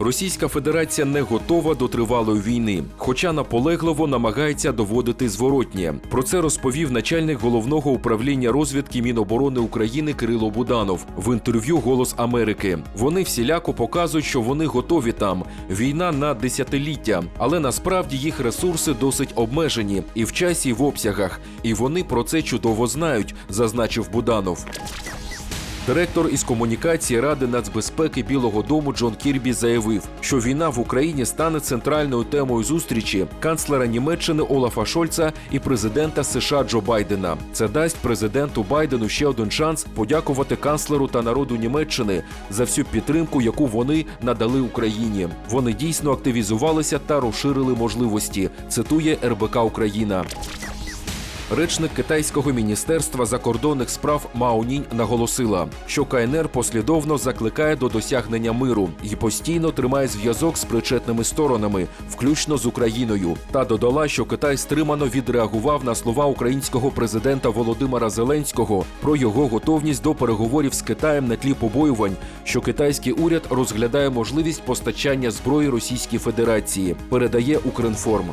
Російська Федерація не готова до тривалої війни, хоча наполегливо намагається доводити зворотнє. Про це розповів начальник головного управління розвідки Міноборони України Кирило Буданов в інтерв'ю Голос Америки. Вони всіляко показують, що вони готові там. Війна на десятиліття, але насправді їх ресурси досить обмежені і в часі, і в обсягах. І вони про це чудово знають, зазначив Буданов. Директор із комунікації Ради нацбезпеки Білого Дому Джон Кірбі заявив, що війна в Україні стане центральною темою зустрічі канцлера Німеччини Олафа Шольца і президента США Джо Байдена. Це дасть президенту Байдену ще один шанс подякувати канцлеру та народу Німеччини за всю підтримку, яку вони надали Україні. Вони дійсно активізувалися та розширили можливості. Цитує РБК Україна. Речник китайського міністерства закордонних справ Мао Нінь наголосила, що КНР послідовно закликає до досягнення миру і постійно тримає зв'язок з причетними сторонами, включно з Україною, та додала, що Китай стримано відреагував на слова українського президента Володимира Зеленського про його готовність до переговорів з Китаєм на тлі побоювань, що китайський уряд розглядає можливість постачання зброї Російській Федерації. Передає Укрінформ.